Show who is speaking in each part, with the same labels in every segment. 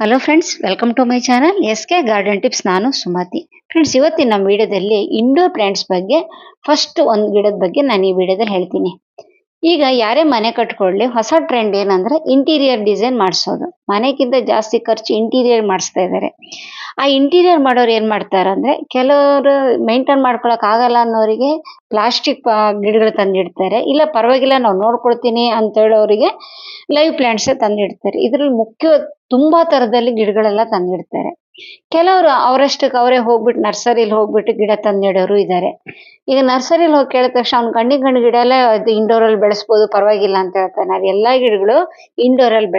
Speaker 1: Hello friends welcome to my channel S K garden tips ನಾನು Sumathi. Friends ಇವತ್ತಿನ ನಮ್ಮ ವಿಡಿಯೋದಲ್ಲಿ ಇಂಡೋರ್ ಪ್ಲಾಂಟ್ಸ್ ಬಗ್ಗೆ ಫಸ್ಟ್ ಒಂದು ಗಿಡದ ಬಗ್ಗೆ ನಾನು ಈ ವಿಡಿಯೋದಲ್ಲಿ ಹೇಳ್ತೀನಿ. ಈಗ ಯಾರೇ ಮನೆ ಕಟ್ಕೊಳ್ಳಿ, ಹೊಸ ಟ್ರೆಂಡ್ ಏನಂದ್ರೆ ಇಂಟೀರಿಯರ್ ಡಿಸೈನ್ ಮಾಡಿಸೋದು. ಮನೆಗಿಂತ ಜಾಸ್ತಿ ಖರ್ಚು ಇಂಟೀರಿಯರ್ ಮಾಡಿಸ್ತಾ ಇದ್ದಾರೆ ಆ ಇಂಟೀರಿಯರ್ ಮಾಡೋರು ಏನ್ ಮಾಡ್ತಾರೆ ಅಂದ್ರೆ, ಕೆಲವರು ಮೇಂಟೈನ್ ಮಾಡ್ಕೊಳಕ್ ಆಗಲ್ಲ ಅನ್ನೋರಿಗೆ ಪ್ಲಾಸ್ಟಿಕ್ ಗಿಡಗಳು ತಂದಿಡ್ತಾರೆ. ಇಲ್ಲ ಪರವಾಗಿಲ್ಲ, ನಾವು ನೋಡ್ಕೊಳ್ತೀನಿ ಅಂತ ಹೇಳೋರಿಗೆ ಲೈವ್ ಪ್ಲಾಂಟ್ಸ್ ತಂದಿಡ್ತಾರೆ. ಇದ್ರಲ್ಲಿ ಮುಖ್ಯ ತುಂಬಾ ತರದಲ್ಲಿ ಗಿಡಗಳೆಲ್ಲ ತಂದಿಡ್ತಾರೆ. ಕೆಲವರು ಅವರಷ್ಟಕ್ಕೆ ಅವರೇ ಹೋಗ್ಬಿಟ್ಟು ನರ್ಸರಿಲಿ ಹೋಗ್ಬಿಟ್ಟು ಗಿಡ ತಂದಿಡೋರು ಇದ್ದಾರೆ ಈಗ ನರ್ಸರಿಲಿ ಹೋಗಿ ಕೇಳಿದ ತಕ್ಷಣ ಅವ್ನು ಕಣ್ಣಿಗೆ ಕಣ್ಣು ಗಿಡ ಎಲ್ಲ ಅದು ಇಂಡೋರ್ ಅಲ್ಲಿ ಬೆಳೆಸ್ಬೋದು, ಪರವಾಗಿಲ್ಲ ಅಂತ ಹೇಳ್ತಾನೆ. ನಾವು ಎಲ್ಲ ಗಿಡಗಳು ಇಂಡೋರ್ ಅಲ್ಲಿ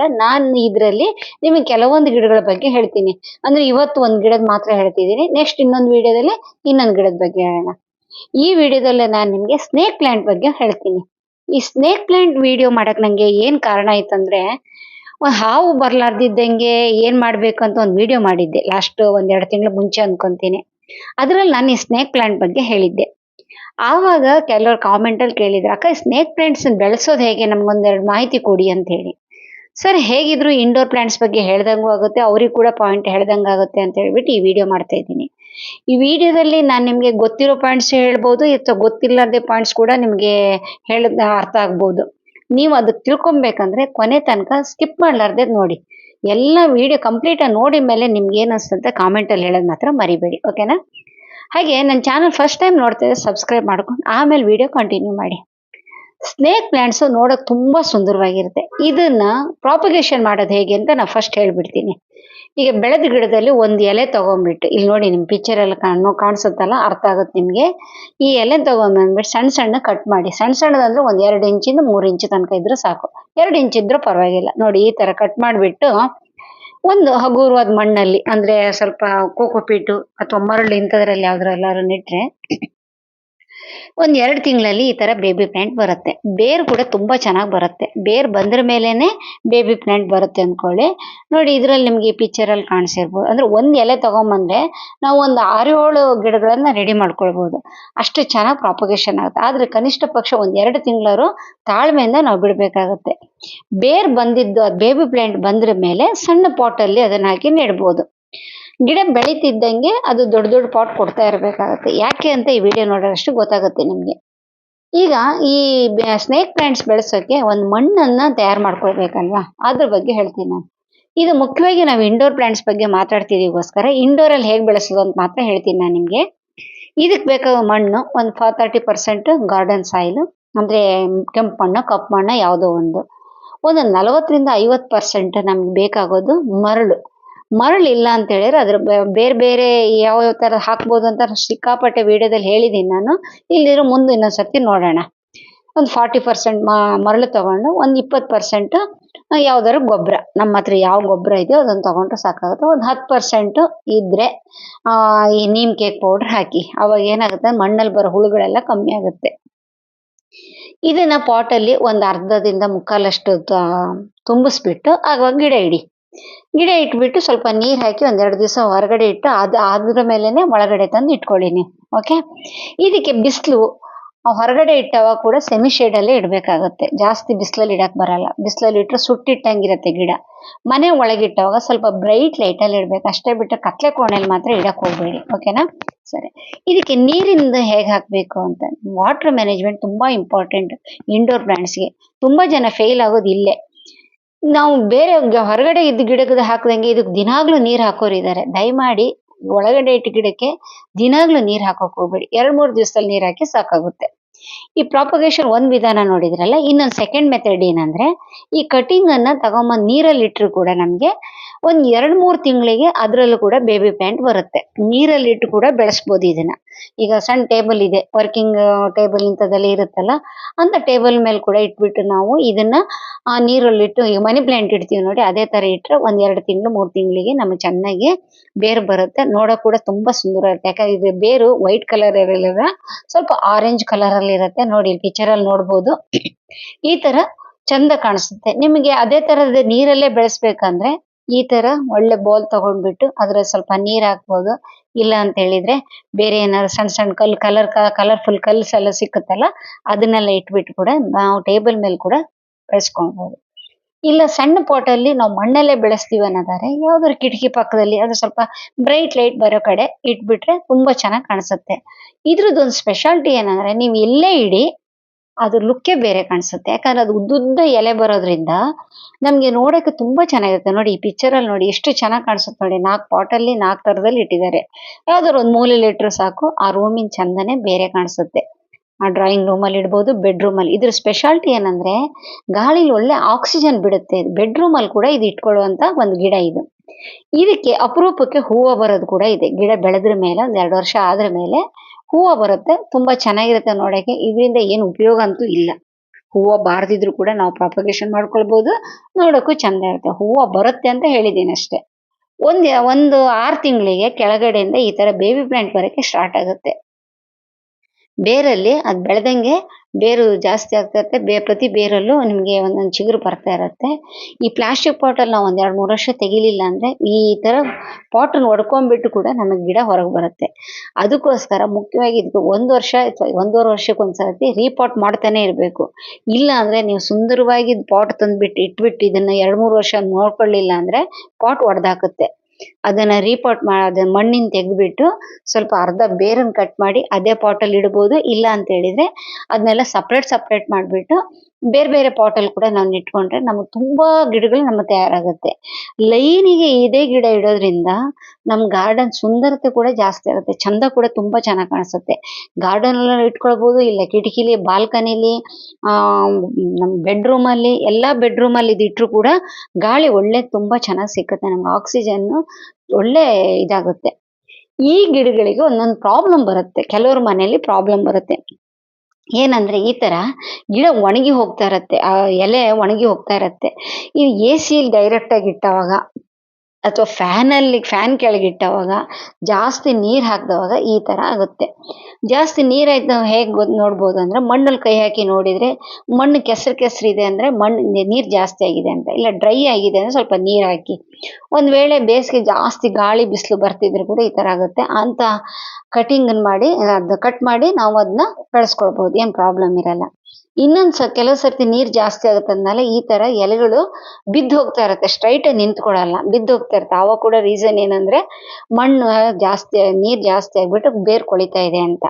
Speaker 1: ನಾನು ನಾನ್ ಇದ್ರಲ್ಲಿ ನಿಮಗೆ ಕೆಲವೊಂದು ಗಿಡಗಳ ಬಗ್ಗೆ ಹೇಳ್ತೀನಿ. ಅಂದ್ರೆ ಇವತ್ತು ಒಂದು ಗಿಡದ ಮಾತ್ರ ಹೇಳ್ತಿದ್ದೀನಿ. ನೆಕ್ಸ್ಟ್ ಇನ್ನೊಂದು ವಿಡಿಯೋದಲ್ಲಿ ಇನ್ನೊಂದು ಗಿಡದ ಬಗ್ಗೆ ಹೇಳೋಣ. ಈ ವಿಡಿಯೋದಲ್ಲಿ ನಾನು ನಿಮಗೆ ಸ್ನೇಕ್ ಪ್ಲಾಂಟ್ ಬಗ್ಗೆ ಹೇಳ್ತೀನಿ. ಈ ಸ್ನೇಕ್ ಪ್ಲಾಂಟ್ ವಿಡಿಯೋ ಮಾಡಕ್ಕೆ ನನಗೆ ಏನು ಕಾರಣ ಆಯ್ತಂದ್ರೆ ಹಾವು ಬರ್ಲಾರ್ದಿದ್ದಂಗೆ ಏನ್ ಮಾಡ್ಬೇಕು ಅಂತ ಒಂದ್ ವಿಡಿಯೋ ಮಾಡಿದ್ದೆ. ಲಾಸ್ಟ್ ಒಂದ್ ಎರಡು ತಿಂಗಳ ಮುಂಚೆ ಅನ್ಕೊಂತೀನಿ. ಅದ್ರಲ್ಲಿ ನಾನು ಈ ಸ್ನೇಕ್ ಪ್ಲಾಂಟ್ ಬಗ್ಗೆ ಹೇಳಿದ್ದೆ. ಆವಾಗ ಕೆಲವರು ಕಾಮೆಂಟ್ ಅಲ್ಲಿ ಕೇಳಿದ್ರು, ಅಕ್ಕ ಸ್ನೇಕ್ ಪ್ಲಾಂಟ್ಸ್ ಬೆಳೆಸೋದು ಹೇಗೆ? ನಮ್ಗೊಂದೆರಡು ಮಾಹಿತಿ ಕೊಡಿ ಅಂತ ಹೇಳಿ. ಸರ್, ಹೇಗಿದ್ರು ಇಂಡೋರ್ ಪ್ಲಾಂಟ್ಸ್ ಬಗ್ಗೆ ಹೇಳ್ದಂಗೂ ಆಗುತ್ತೆ, ಅವ್ರಿಗೆ ಕೂಡ ಪಾಯಿಂಟ್ ಹೇಳ್ದಂಗೆ ಆಗುತ್ತೆ ಅಂತ ಹೇಳ್ಬಿಟ್ಟು ಈ ವಿಡಿಯೋ ಮಾಡ್ತಾ ಇದ್ದೀನಿ. ಈ ವಿಡಿಯೋದಲ್ಲಿ ನಾನು ನಿಮ್ಗೆ ಗೊತ್ತಿರೋ ಪಾಯಿಂಟ್ಸ್ ಹೇಳ್ಬೋದು ಅಥವಾ ಗೊತ್ತಿಲ್ಲದೆ ಪಾಯಿಂಟ್ಸ್ ಕೂಡ ನಿಮ್ಗೆ ಹೇಳ ಅರ್ಥ ಆಗ್ಬೋದು. ನೀವು ಅದು ತಿಳ್ಕೊಬೇಕಂದ್ರೆ ಕೊನೆ ತನಕ ಸ್ಕಿಪ್ ಮಾಡ್ಲಾರ್ದೆ ನೋಡಿ. ಎಲ್ಲ ವಿಡಿಯೋ ಕಂಪ್ಲೀಟ್ ಆಗಿ ನೋಡಿ ಮೇಲೆ ನಿಮ್ಗೆ ಅನ್ಸುತ್ತೆ ಕಾಮೆಂಟ್ ಅಲ್ಲಿ ಹೇಳೋದು ಮಾತ್ರ ಮರಿಬೇಡಿ ಓಕೆನಾ ಹಾಗೆ ನನ್ನ ಚಾನಲ್ ಫಸ್ಟ್ ಟೈಮ್ ನೋಡ್ತಾ ಇದ್ರೆ ಸಬ್ಸ್ಕ್ರೈಬ್ ಮಾಡ್ಕೊಂಡು ಆಮೇಲೆ ವಿಡಿಯೋ ಕಂಟಿನ್ಯೂ ಮಾಡಿ. ಸ್ನೇಕ್ ಪ್ಲಾಂಟ್ಸ್ ನೋಡಕ್ ತುಂಬಾ ಸುಂದರವಾಗಿರುತ್ತೆ. ಇದನ್ನ ಪ್ರಾಪಗೇಷನ್ ಮಾಡೋದು ಹೇಗೆ ಅಂತ ನಾ ಫಸ್ಟ್ ಹೇಳ್ಬಿಡ್ತೀನಿ. ಈಗ ಬೆಳೆದ ಗಿಡದಲ್ಲಿ ಒಂದು ಎಲೆ ತಗೊಂಡ್ಬಿಟ್ಟು ಇಲ್ಲಿ ನೋಡಿ ನಿಮ್ ಪಿಕ್ಚರ್ ಎಲ್ಲ ಕಾಣೋ ಕಾಣಿಸುತ್ತಲ್ಲ, ಅರ್ಥ ಆಗುತ್ತೆ ನಿಮ್ಗೆ. ಈ ಎಲೆ ತಗೊಂಡ್ಬಂದ್ಬಿಟ್ಟು ಸಣ್ಣ ಸಣ್ಣ ಕಟ್ ಮಾಡಿ ಸಣ್ಣ ಸಣ್ಣದಂದ್ರೆ ಒಂದ್ ಎರಡು ಇಂಚಿಂದ ಮೂರು ಇಂಚ್ ತನಕ ಇದ್ರೆ ಸಾಕು. ಎರಡು ಇಂಚ್ ಇದ್ರೂ ಪರವಾಗಿಲ್ಲ. ನೋಡಿ ಈ ತರ ಕಟ್ ಮಾಡ್ಬಿಟ್ಟು ಒಂದು ಹಗುರವಾದ ಮಣ್ಣಲ್ಲಿ, ಅಂದ್ರೆ ಸ್ವಲ್ಪ ಕೋಕೋಪೀಟು ಅಥವಾ ಮರಳು ಇಂಥದ್ರಲ್ಲಿ ಯಾವ್ದ್ರಲ್ಲಾರು ನೆಟ್ರೆ ಒಂದ್ ಎರಡು ತಿಂಗಳಲ್ಲಿ ಈ ತರ ಬೇಬಿ ಪ್ಲಾಂಟ್ ಬರುತ್ತೆ. ಬೇರ್ ಕೂಡ ತುಂಬಾ ಚೆನ್ನಾಗಿ ಬರುತ್ತೆ. ಬೇರ್ ಬಂದ್ರ ಮೇಲೇ ಬೇಬಿ ಪ್ಲಾಂಟ್ ಬರುತ್ತೆ ಅನ್ಕೊಳ್ಳಿ. ನೋಡಿ ಇದರಲ್ಲಿ ನಿಮಗೆ ಈ ಪಿಕ್ಚರ್ ಅಲ್ಲಿ ಕಾಣಿಸಿರ್ಬೋದು. ಅಂದ್ರೆ ಒಂದು ಎಲೆ ತಗೊಂಬಂದ್ರೆ ನಾವು ಒಂದು ಆರು ಏಳು ಗಿಡಗಳನ್ನ ರೆಡಿ ಮಾಡ್ಕೊಳ್ಬೋದು. ಅಷ್ಟು ಚೆನ್ನಾಗಿ ಪ್ರಾಪಗೇಷನ್ ಆಗುತ್ತೆ. ಆದ್ರೆ ಕನಿಷ್ಠ ಪಕ್ಷ ಒಂದೆರಡು ತಿಂಗಳರು ತಾಳ್ಮೆಯಿಂದ ನಾವು ಬಿಡಬೇಕಾಗುತ್ತೆ. ಬೇರ್ ಬಂದಿದ್ದು ಬೇಬಿ ಪ್ಲಾಂಟ್ ಬಂದ್ರ ಮೇಲೆ ಸಣ್ಣ ಪಾಟ್ ಅಲ್ಲಿ ಅದನ್ನ ಹಾಕಿ ನೆಡ್ಬೋದು. ಗಿಡ ಬೆಳೀತಿದ್ದಂಗೆ ಅದು ದೊಡ್ಡ ದೊಡ್ಡ ಪಾಟ್ ಕೊಡ್ತಾ ಇರಬೇಕಾಗತ್ತೆ. ಯಾಕೆ ಅಂತ ಈ ವಿಡಿಯೋ ನೋಡೋಷ್ಟು ಗೊತ್ತಾಗುತ್ತೆ ನಿಮಗೆ. ಈಗ ಈ ಸ್ನೇಕ್ ಪ್ಲಾಂಟ್ಸ್ ಬೆಳೆಸೋಕೆ ಒಂದು ಮಣ್ಣನ್ನ ತಯಾರು ಮಾಡ್ಕೊಳ್ಬೇಕಲ್ವಾ? ಅದ್ರ ಬಗ್ಗೆ ಹೇಳ್ತೀನಿ ನಾನು. ಇದು ಮುಖ್ಯವಾಗಿ ನಾವು ಇಂಡೋರ್ ಪ್ಲಾಂಟ್ಸ್ ಬಗ್ಗೆ ಮಾತಾಡ್ತಿದ್ದೀವಿಗೋಸ್ಕರ ಇಂಡೋರ್ ಅಲ್ಲಿ ಹೇಗೆ ಬೆಳೆಸೋದು ಅಂತ ಮಾತ್ರ ಹೇಳ್ತೀನಿ ನಾನು ನಿಮಗೆ. ಇದಕ್ಕೆ ಬೇಕಾದ ಮಣ್ಣು ಒಂದು ಫಾ ತರ್ಟಿ ಪರ್ಸೆಂಟ್ ಗಾರ್ಡನ್ ಸಾಯಿಲ್ ಅಂದ್ರೆ ಕೆಂಪು ಮಣ್ಣು, ಕಪ್ಪು ಮಣ್ಣು ಯಾವುದೋ ಒಂದು. ಒಂದು ನಲವತ್ತರಿಂದ ಐವತ್ತು ಪರ್ಸೆಂಟ್ ನಮ್ಗೆ ಬೇಕಾಗೋದು ಮರಳು. ಮರಳು ಇಲ್ಲ ಅಂತ ಹೇಳಿದ್ರೆ ಅದ್ರ ಬೇರೆ ಬೇರೆ ಯಾವ ಯಾವ ತರ ಹಾಕ್ಬೋದು ಅಂತ ಸಿಕ್ಕಾಪಟ್ಟೆ ವಿಡಿಯೋದಲ್ಲಿ ಹೇಳಿದೀನಿ ನಾನು. ಇಲ್ಲಿರೋ ಮುಂದೆ ಇನ್ನೊಂದ್ಸತಿ ನೋಡೋಣ. ಒಂದು ಫಾರ್ಟಿ ಪರ್ಸೆಂಟ್ ಮರಳು ತಗೊಂಡು ಒಂದು ಇಪ್ಪತ್ತು ಪರ್ಸೆಂಟ್ ಯಾವ್ದಾದ್ರು ಗೊಬ್ಬರ ನಮ್ಮ ಹತ್ರ ಯಾವ ಗೊಬ್ಬರ ಇದೆಯೋ ಅದನ್ನ ತಗೊಂಡ್ರೆ ಸಾಕಾಗುತ್ತೆ. ಒಂದು ಹತ್ತು ಪರ್ಸೆಂಟ್ ಇದ್ರೆ ಈ ನೀಮ್ ಕೇಕ್ ಪೌಡರ್ ಹಾಕಿ. ಅವಾಗ ಏನಾಗುತ್ತೆ? ಮಣ್ಣಲ್ಲಿ ಬರೋ ಹುಳುಗಳೆಲ್ಲ ಕಮ್ಮಿ ಆಗುತ್ತೆ. ಇದನ್ನ ಪಾಟಲ್ಲಿ ಒಂದು ಅರ್ಧದಿಂದ ಮುಕ್ಕಾಲಷ್ಟು ತುಂಬಿಸ್ಬಿಟ್ಟು ಆಗ ಗಿಡ ಇಡಿ. ಗಿಡ ಇಟ್ಬಿಟ್ಟು ಸ್ವಲ್ಪ ನೀರು ಹಾಕಿ ಒಂದೆರಡು ದಿವಸ ಹೊರಗಡೆ ಇಟ್ಟು ಅದು ಅದ್ರ ಮೇಲೆನೆ ಒಳಗಡೆ ತಂದು ಇಟ್ಕೊಳ್ಳಿ ಓಕೆ ಇದಕ್ಕೆ ಬಿಸಿಲು ಹೊರಗಡೆ ಇಟ್ಟವಾಗ ಕೂಡ ಸೆಮಿ ಶೇಡಲ್ಲೇ ಇಡಬೇಕಾಗುತ್ತೆ. ಜಾಸ್ತಿ ಬಿಸಿಲಲ್ಲಿ ಇಡಕ್ಕೆ ಬರಲ್ಲ. ಬಿಸಿಲಲ್ಲಿ ಇಟ್ಟರೆ ಸುಟ್ಟಿಟ್ಟಂಗಿರುತ್ತೆ ಗಿಡ. ಮನೆ ಒಳಗಿಟ್ಟವಾಗ ಸ್ವಲ್ಪ ಬ್ರೈಟ್ ಲೈಟಲ್ಲಿ ಇಡಬೇಕು ಇಡ್ಬೇಕು. ಅಷ್ಟೇ ಬಿಟ್ಟರೆ ಕತ್ಲೆ ಕೋಣೆಯಲ್ಲಿ ಮಾತ್ರ ಇಡಕ್ಕೆ ಹೋಗಬೇಡಿ ಓಕೆನಾ ಸರಿ. ಇದಕ್ಕೆ ನೀರಿಂದ ಹೇಗೆ ಹಾಕಬೇಕು ಅಂತ ವಾಟರ್ ಮ್ಯಾನೇಜ್ಮೆಂಟ್ ತುಂಬ ಇಂಪಾರ್ಟೆಂಟ್ ಇಂಡೋರ್ ಪ್ಲಾಂಟ್ಸ್ಗೆ ತುಂಬ ಜನ ಫೇಲ್ ಆಗೋದು ಇಲ್ಲೇ ನಾವು ಬೇರೆ ಹೊರಗಡೆ ಇದ್ದ ಗಿಡಕ್ಕೆ ಹಾಕ್ದಂಗೆ ಇದಕ್ಕೆ ದಿನಾಗ್ಲೂ ನೀರ್ ಹಾಕೋರು ಇದಾರೆ. ದಯಮಾಡಿ ಒಳಗಡೆ ಇಟ್ಟ ಗಿಡಕ್ಕೆ ದಿನಾಗ್ಲೂ ನೀರ್ ಹಾಕೋಕ್ ಹೋಗ್ಬೇಡಿ. ಎರಡ್ ಮೂರ್ ದಿವಸದಲ್ಲಿ ನೀರ್ ಹಾಕಿ ಸಾಕಾಗುತ್ತೆ. ಈ ಪ್ರಾಪಗೇಷನ್ ಒಂದ್ ವಿಧಾನ ನೋಡಿದ್ರಲ್ಲ, ಇನ್ನೊಂದ್ ಸೆಕೆಂಡ್ ಮೆಥಡ್ ಏನಂದ್ರೆ, ಈ ಕಟಿಂಗ್ ಅನ್ನ ತಗೊಂಬಂದ್ ನೀರಲ್ಲಿ ಇಟ್ಟರು ಕೂಡ ನಮ್ಗೆ ಒಂದ್ ಎರಡ್ ಮೂರ್ ತಿಂಗಳಿಗೆ ಅದ್ರಲ್ಲೂ ಕೂಡ ಬೇಬಿ ಪ್ಯಾಂಟ್ ಬರುತ್ತೆ. ನೀರಲ್ಲಿ ಇಟ್ಟು ಕೂಡ ಬೆಳೆಸ್ಬೋದು ಇದನ್ನ. ಈಗ ಸಣ್ಣ ಟೇಬಲ್ ಇದೆ. ವರ್ಕಿಂಗ್ ಟೇಬಲ್ ಇಂಥದ್ದೆಲ್ಲ ಇರುತ್ತಲ್ಲ, ಅಂತ ಟೇಬಲ್ ಮೇಲೆ ಕೂಡ ಇಟ್ಬಿಟ್ಟು ನಾವು ಇದನ್ನ, ಆ, ನೀರಲ್ಲಿಟ್ಟು, ಈಗ ಮನಿ ಪ್ಲಾಂಟ್ ಇಡ್ತೀವಿ ನೋಡಿ, ಅದೇ ತರ ಇಟ್ಟರೆ ಒಂದ್ ಎರಡು ತಿಂಗಳು, ಮೂರ್ ತಿಂಗಳಿಗೆ ನಮಗೆ ಚೆನ್ನಾಗಿ ಬೇರ್ ಬರುತ್ತೆ. ನೋಡೋ ಕೂಡ ತುಂಬಾ ಸುಂದರ ಇರುತ್ತೆ ಯಾಕಂದ್ರೆ ಇದು ಬೇರು ವೈಟ್ ಕಲರ್ ಇರಲಿಲ್ಲ, ಸ್ವಲ್ಪ ಆರೆಂಜ್ ಕಲರ್ ಅಲ್ಲಿ ಇರುತ್ತೆ. ನೋಡಿ ಪಿಕ್ಚರ್ ಅಲ್ಲಿ ನೋಡಬಹುದು ಈ ತರ ಚಂದ ಕಾಣಿಸುತ್ತೆ. ನಿಮಗೆ ಅದೇ ತರದ ನೀರಲ್ಲೇ ಬೆಳೆಸ್ಬೇಕಂದ್ರೆ ಈ ತರ ಒಳ್ಳೆ ಬೌಲ್ ತಗೊಂಡ್ಬಿಟ್ಟು ಅದ್ರಲ್ಲಿ ಸ್ವಲ್ಪ ನೀರ್ ಹಾಕ್ಬೋದು. ಇಲ್ಲ ಅಂತ ಹೇಳಿದ್ರೆ ಬೇರೆ ಏನಾದ್ರು ಸಣ್ಣ ಸಣ್ಣ ಕಲ್ ಕಲರ್ ಕಲರ್ಫುಲ್ ಕಲ್ಸ್ ಎಲ್ಲ ಸಿಕ್ಕುತ್ತಲ್ಲ, ಅದನ್ನೆಲ್ಲ ಇಟ್ಬಿಟ್ಟು ಕೂಡ ನಾವು ಟೇಬಲ್ ಮೇಲೆ ಕೂಡ ಬೆಳೆಸ್ಕೊಳ್ಬಹುದು ಇಲ್ಲ, ಸಣ್ಣ ಪಾಟಲ್ಲಿ ನಾವು ಮಣ್ಣಲ್ಲೇ ಬೆಳೆಸ್ತೀವಿ ಅನ್ನೋದಾದ್ರೆ, ಯಾವ್ದಾದ್ರು ಕಿಟಕಿ ಪಕ್ಕದಲ್ಲಿ ಅದು ಸ್ವಲ್ಪ ಬ್ರೈಟ್ ಲೈಟ್ ಬರೋ ಕಡೆ ಇಟ್ಬಿಟ್ರೆ ತುಂಬಾ ಚೆನ್ನಾಗಿ ಕಾಣಿಸುತ್ತೆ. ಇದ್ರದ್ದೊಂದು ಸ್ಪೆಷಾಲಿಟಿ ಏನಂದ್ರೆ, ನೀವು ಇಲ್ಲೇ ಇಡಿ ಅದ್ರ ಲುಕ್ಕೇ ಬೇರೆ ಕಾಣಿಸುತ್ತೆ. ಯಾಕಂದ್ರೆ ಅದು ಉದ್ದುದ್ದ ಎಲೆ ಬರೋದ್ರಿಂದ ನಮಗೆ ನೋಡಕ್ಕೆ ತುಂಬಾ ಚೆನ್ನಾಗಿರುತ್ತೆ. ನೋಡಿ, ಈ ಪಿಕ್ಚರ್ ಅಲ್ಲಿ ನೋಡಿ, ಎಷ್ಟು ಚೆನ್ನಾಗಿ ಕಾಣಿಸುತ್ತೆ ನೋಡಿ. ನಾಲ್ಕು ಅಲ್ಲಿ, ನಾಲ್ಕು ತರದಲ್ಲಿ ಇಟ್ಟಿದ್ದಾರೆ. ಯಾವ್ದಾದ್ರು ಒಂದು ಮೂಲೆಯಲ್ಲಿ ಇಟ್ರು ಸಾಕು. ಆ ರೂಮಿನ ಚಂದನೆ ಬೇರೆ ಕಾಣಿಸುತ್ತೆ. ಆ ಡ್ರಾಯಿಂಗ್ ರೂಮ್ ಅಲ್ಲಿ ಇಡ್ಬೋದು ಬೆಡ್ರೂಮ್ ಅಲ್ಲಿ. ಇದ್ರ ಸ್ಪೆಷಾಲಿಟಿ ಏನಂದ್ರೆ, ಗಾಳಿಲಿ ಒಳ್ಳೆ ಆಕ್ಸಿಜನ್ ಬಿಡುತ್ತೆ. ಬೆಡ್ರೂಮ್ ಅಲ್ಲಿ ಕೂಡ ಇದು ಇಟ್ಕೊಳ್ಳುವಂತ ಒಂದು ಗಿಡ ಇದು. ಇದಕ್ಕೆ ಅಪರೂಪಕ್ಕೆ ಹೂವು ಬರೋದು ಕೂಡ ಇದೆ. ಗಿಡ ಬೆಳೆದ್ರ ಮೇಲೆ, ಒಂದ್ ಎರಡು ವರ್ಷ ಆದ್ರ ಮೇಲೆ ಹೂವು ಬರುತ್ತೆ, ತುಂಬಾ ಚೆನ್ನಾಗಿರುತ್ತೆ ನೋಡಕ್ಕೆ. ಇದರಿಂದ ಏನು ಉಪಯೋಗ ಅಂತೂ ಇಲ್ಲ. ಹೂವು ಬಾರದಿದ್ರು ಕೂಡ ನಾವು ಪ್ರಾಪಗೇಶನ್ ಮಾಡ್ಕೊಳ್ಬಹುದು ನೋಡೋಕ್ಕೂ ಚಂದ ಇರುತ್ತೆ. ಹೂವು ಬರುತ್ತೆ ಅಂತ ಹೇಳಿದ್ದೀನಿ ಅಷ್ಟೇ. ಒಂದು ಒಂದು ಆರು ತಿಂಗಳಿಗೆ ಕೆಳಗಡೆಯಿಂದ ಈ ತರ ಬೇಬಿ ಪ್ಲಾಂಟ್ ಬರಕ್ಕೆ ಸ್ಟಾರ್ಟ್ ಆಗುತ್ತೆ. ಬೇರಲ್ಲಿ ಅದ್ ಬೆಳೆದಂಗೆ ಬೇರು ಜಾಸ್ತಿ ಆಗ್ತಾ ಬೇ, ಪ್ರತಿ ಬೇರಲ್ಲೂ ನಿಮಗೆ ಒಂದೊಂದು ಚಿಗುರು ಬರ್ತಾ ಇರುತ್ತೆ. ಈ ಪ್ಲಾಸ್ಟಿಕ್ ಪಾಟಲ್ಲಿ ನಾವು ಒಂದು ಎರಡು ಮೂರು ವರ್ಷ ತೆಗಿಲಿಲ್ಲ ಅಂದರೆ ಈ ತರ ಪಾಟನ್ನು ಒಡ್ಕೊಂಡ್ಬಿಟ್ಟು ಕೂಡ ನಮಗೆ ಗಿಡ ಹೊರಗೆ ಬರುತ್ತೆ. ಅದಕ್ಕೋಸ್ಕರ ಮುಖ್ಯವಾಗಿ ಇದಕ್ಕೆ ಒಂದು ವರ್ಷ ಅಥವಾ ಒಂದೂವರೆ ವರ್ಷಕ್ಕೆ ಒಂದ್ಸತಿ ರೀಪಾಟ್ ಮಾಡ್ತಾನೆ ಇರಬೇಕು. ಇಲ್ಲ ಅಂದರೆ ನೀವು ಸುಂದರವಾಗಿ ಪಾಟ್ ತಂದುಬಿಟ್ಟು ಇಟ್ಬಿಟ್ಟು ಇದನ್ನ ಎರಡು ಮೂರು ವರ್ಷ ನೋಡ್ಕೊಳ್ಳಿಲ್ಲ ಅಂದ್ರೆ ಪಾಟ್ ಒಡೆದಾಕುತ್ತೆ. ಅದನ್ನ ರೀಪಾಟ್ ಮಾ ಅದನ್ನ ಮಣ್ಣಿನ ತೆಗೆದ್ಬಿಟ್ಟು ಸ್ವಲ್ಪ ಅರ್ಧ ಬೇರನ್ನು ಕಟ್ ಮಾಡಿ ಅದೇ ಪಾಟ್ ಅಲ್ಲಿ ಇಡ್ಬೋದು. ಇಲ್ಲ ಅಂತ ಹೇಳಿದ್ರೆ ಅದನ್ನೆಲ್ಲ ಸಪ್ರೇಟ್ ಸಪ್ರೇಟ್ ಮಾಡ್ಬಿಟ್ಟು ಬೇರೆ ಬೇರೆ ಪಾಟ್ ಅಲ್ಲಿ ಕೂಡ ನಾವು ಇಟ್ಕೊಂಡ್ರೆ ನಮಗೆ ತುಂಬಾ ಗಿಡಗಳು ನಮ್ಮ ತಯಾರಾಗುತ್ತೆ. ಲೈನಿಗೆ ಇದೇ ಗಿಡ ಇಡೋದ್ರಿಂದ ನಮ್ ಗಾರ್ಡನ್ ಸುಂದರತೆ ಕೂಡ ಜಾಸ್ತಿ ಆಗುತ್ತೆ. ಚಂದ ಕೂಡ ತುಂಬಾ ಚೆನ್ನಾಗಿ ಕಾಣಿಸುತ್ತೆ. ಗಾರ್ಡನ್ ಅಲ್ಲಿ ಇಟ್ಕೊಳ್ಬಹುದು ಇಲ್ಲ ಕಿಟಕಿಲಿ ಬಾಲ್ಕನಿಲಿ ಆ, ನಮ್ ಬೆಡ್ರೂಮ್ ಅಲ್ಲಿ, ಎಲ್ಲಾ ಬೆಡ್ರೂಮ್ ಅಲ್ಲಿ ಇದ್ ಇಟ್ರು ಕೂಡ ಗಾಳಿ ಒಳ್ಳೆ, ತುಂಬಾ ಚೆನ್ನಾಗಿ ಸಿಕ್ಕುತ್ತೆ. ನಮ್ಗೆ ಆಕ್ಸಿಜನ್ ಒಳ್ಳೆ ಇದಾಗುತ್ತೆ. ಈ ಗಿಡಗಳಿಗೆ ಒಂದೊಂದು ಪ್ರಾಬ್ಲಮ್ ಬರುತ್ತೆ. ಕೆಲವ್ರ ಮನೆಯಲ್ಲಿ ಪ್ರಾಬ್ಲಮ್ ಬರುತ್ತೆ. ಏನಂದ್ರೆ ಈ ತರ ಗಿಡ ಒಣಗಿ ಹೋಗ್ತಾ ಇರತ್ತೆ. ಆ ಎಲೆ ಒಣಗಿ ಹೋಗ್ತಾ ಇರತ್ತೆ. ಈ ಎ ಸಿಲ್ ಡೈರೆಕ್ಟ್ ಆಗಿ ಇಟ್ಟವಾಗ ಅಥವಾ ಫ್ಯಾನ್ ಅಲ್ಲಿ ಫ್ಯಾನ್ ಕೆಳಗಿಟ್ಟವಾಗ ಜಾಸ್ತಿ ನೀರ್ ಹಾಕಿದವಾಗ ಈ ತರ ಆಗುತ್ತೆ. ಜಾಸ್ತಿ ನೀರ್ ಆಯ್ತು ನಾವು ಹೇಗೆ ನೋಡ್ಬೋದು ಅಂದ್ರೆ ಮಣ್ಣಲ್ಲಿ ಕೈ ಹಾಕಿ ನೋಡಿದ್ರೆ ಮಣ್ಣು ಕೆಸರು ಕೆಸರು ಇದೆ ಅಂದ್ರೆ ಮಣ್ಣು ನೀರ್ ಜಾಸ್ತಿ ಆಗಿದೆ ಅಂತ. ಇಲ್ಲ ಡ್ರೈ ಆಗಿದೆ ಅಂದ್ರೆ ಸ್ವಲ್ಪ ನೀರ್ ಹಾಕಿ. ಒಂದು ವೇಳೆ ಬೇಸಿಗೆ ಜಾಸ್ತಿ ಗಾಳಿ ಬಿಸಿಲು ಬರ್ತಿದ್ರು ಕೂಡ ಈ ತರ ಆಗುತ್ತೆ. ಅಂತ ಕಟಿಂಗ್ ಮಾಡಿ, ಅದು ಕಟ್ ಮಾಡಿ ನಾವು ಅದನ್ನ ಬೆಳೆಸ್ಕೊಳ್ಬೋದು. ಏನು ಪ್ರಾಬ್ಲಮ್ ಇರಲ್ಲ. ಇನ್ನೊಂದು ಸ, ಕೆಲವು ಸರ್ತಿ ನೀರ್ ಜಾಸ್ತಿ ಆಗುತ್ತೆ ಅಂದ್ಮೇಲೆ ಈ ತರ ಎಲೆಗಳು ಬಿದ್ದು ಹೋಗ್ತಾ ಇರುತ್ತೆ. ಸ್ಟ್ರೈಟ್ ಬಿದ್ದು ಹೋಗ್ತಾ ಇರುತ್ತೆ. ಅವಾಗ ಕೂಡ ರೀಸನ್ ಏನಂದ್ರೆ ಮಣ್ಣು ಜಾಸ್ತಿ, ನೀರ್ ಜಾಸ್ತಿ ಆಗಿಬಿಟ್ಟು ಬೇರ್ ಕೊಳಿತಾ ಇದೆ ಅಂತ.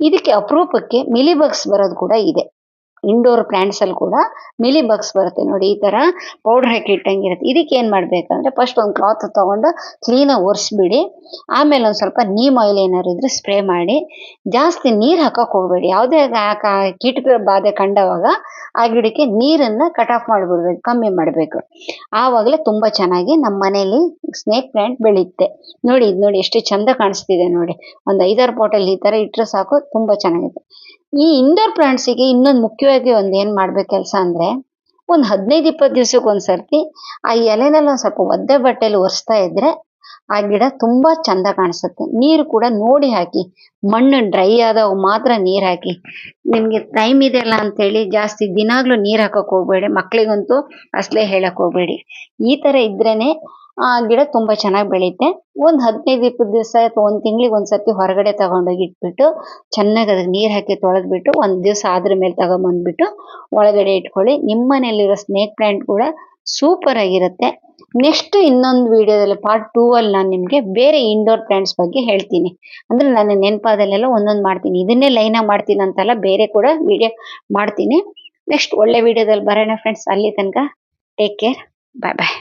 Speaker 1: ಇದಕ್ಕೆ ಅಪರೂಪಕ್ಕೆ ಮಿಲಿ ಬಗ್ಸ್ ಬರೋದು ಕೂಡ ಇದೆ. ಇಂಡೋರ್ ಪ್ಲಾಂಟ್ಸ್ ಅಲ್ಲಿ ಕೂಡ ಮಿಲಿ ಬಗ್ಸ್ ಬರುತ್ತೆ ನೋಡಿ, ಈ ತರ ಪೌಡರ್ ಹಾಕಿ ಇಟ್ಟಂಗಿರುತ್ತೆ ಇದಕ್ಕೆ ಏನ್ ಮಾಡ್ಬೇಕಂದ್ರೆ ಫಸ್ಟ್ ಒಂದು ಕ್ಲಾತ್ ತಗೊಂಡು ಕ್ಲೀನ್ ಆಗಿ ಒರೆಸ್ಬಿಡಿ. ಆಮೇಲೆ ಒಂದ್ ಸ್ವಲ್ಪ ನೀಮ್ ಆಯಿಲ್ ಏನಾದ್ರು ಇದ್ರೆ ಸ್ಪ್ರೇ ಮಾಡಿ. ಜಾಸ್ತಿ ನೀರ್ ಹಾಕಕ್ ಹೋಗ್ಬೇಡಿ. ಯಾವುದೇ ಕೀಟ ಬಾಧೆ ಕಂಡವಾಗ ಆ ಗಿಡಕ್ಕೆ ನೀರನ್ನ ಕಟ್ ಆಫ್ ಮಾಡ್ಬಿಡ್ಬೇಕು, ಕಮ್ಮಿ ಮಾಡ್ಬೇಕು. ಆವಾಗಲೇ ತುಂಬಾ ಚೆನ್ನಾಗಿ ನಮ್ಮ ಮನೇಲಿ ಸ್ನೇಕ್ ಪ್ಲಾಂಟ್ ಬೆಳೆಯುತ್ತೆ ನೋಡಿ, ಇದು ನೋಡಿ, ಎಷ್ಟು ಚಂದ ಕಾಣಿಸ್ತಿದೆ ನೋಡಿ. ಒಂದ್ ಐದಾರು ಪಾಟಲ್ಲಿ ಈ ತರ ಇಟ್ಟರೆ ಸಾಕು, ತುಂಬಾ ಚೆನ್ನಾಗಿದೆ ಈ ಇಂಡೋರ್ ಪ್ಲಾಂಟ್ಸಿಗೆ ಇನ್ನೊಂದು ಮುಖ್ಯವಾಗಿ ಒಂದ್ ಏನ್ ಮಾಡ್ಬೇಕು ಕೆಲಸ ಅಂದ್ರೆ, ಒಂದ್ ಹದಿನೈದು ಇಪ್ಪತ್ತು ದಿವ್ಸಕ್ಕೆ ಒಂದ್ಸರ್ತಿ ಆ ಎಲೆನಲ್ಲಿ ಒಂದ್ ಸ್ವಲ್ಪ ಒದ್ದೆ ಬಟ್ಟೆಲಿ ಒರೆಸ್ತಾ ಇದ್ರೆ ಆ ಗಿಡ ತುಂಬಾ ಚಂದ ಕಾಣಿಸುತ್ತೆ. ನೀರು ಕೂಡ ನೋಡಿ ಹಾಕಿ, ಮಣ್ಣು ಡ್ರೈ ಆದಾಗ ಮಾತ್ರ ನೀರ್ ಹಾಕಿ. ನಿಮ್ಗೆ ಟೈಮ್ ಇದೆಯಲ್ಲ ಅಂತೇಳಿ ಜಾಸ್ತಿ ದಿನಾಗ್ಲೂ ನೀರ್ ಹಾಕಕ್ ಹೋಗ್ಬೇಡಿ, ಮಕ್ಳಿಗಂತೂ ಅಸಲೇ ಹೇಳಕ್ ಹೋಗ್ಬೇಡಿ. ಈ ತರ ಇದ್ರೇನೆ ಆ ಗಿಡ ತುಂಬಾ ಚೆನ್ನಾಗಿ ಬೆಳೆಯುತ್ತೆ ಒಂದ್ ಹದಿನೈದು ಇಪ್ಪತ್ತು ದಿವಸ ಅಥವಾ ಒಂದ್ ತಿಂಗಳಿಗೆ ಒಂದ್ಸತಿ ಹೊರಗಡೆ ತಗೊಂಡೋಗಿ ಇಟ್ಬಿಟ್ಟು, ಚೆನ್ನಾಗಿ ಅದಕ್ಕೆ ನೀರ್ ಹಾಕಿ ತೊಳೆದ್ಬಿಟ್ಟು, ಒಂದ್ ದಿವಸ ಆದ್ರ ಮೇಲೆ ತಗೊಂಬಂದ್ಬಿಟ್ಟು ಒಳಗಡೆ ಇಟ್ಕೊಳ್ಳಿ. ನಿಮ್ಮ ಮನೆಯಲ್ಲಿರೋ ಸ್ನೇಕ್ ಪ್ಲಾಂಟ್ ಕೂಡ ಸೂಪರ್ ಆಗಿರುತ್ತೆ. ನೆಕ್ಸ್ಟ್ ಇನ್ನೊಂದು ವಿಡಿಯೋದಲ್ಲಿ ಪಾರ್ಟ್ ಟೂ ಅಲ್ಲಿ ನಾನು ನಿಮ್ಗೆ ಬೇರೆ ಇಂಡೋರ್ ಪ್ಲಾಂಟ್ಸ್ ಬಗ್ಗೆ ಹೇಳ್ತೀನಿ. ಅಂದ್ರೆ ನನ್ನ ನೆನಪಾದಲ್ಲೆಲ್ಲ ಒಂದೊಂದು ಮಾಡ್ತೀನಿ. ಇದನ್ನೇ ಲೈನ್ ಆಗಿ ಮಾಡ್ತೀನಿ ಅಂತಲ್ಲ, ಬೇರೆ ಕೂಡ ವಿಡಿಯೋ ಮಾಡ್ತೀನಿ. ನೆಕ್ಸ್ಟ್ ಒಳ್ಳೆ ವಿಡಿಯೋದಲ್ಲಿ ಬರೋಣ ಫ್ರೆಂಡ್ಸ್ ಅಲ್ಲಿ ತನಕ ಟೇಕ್ ಕೇರ್ ಬಾಯ್ ಬಾಯ್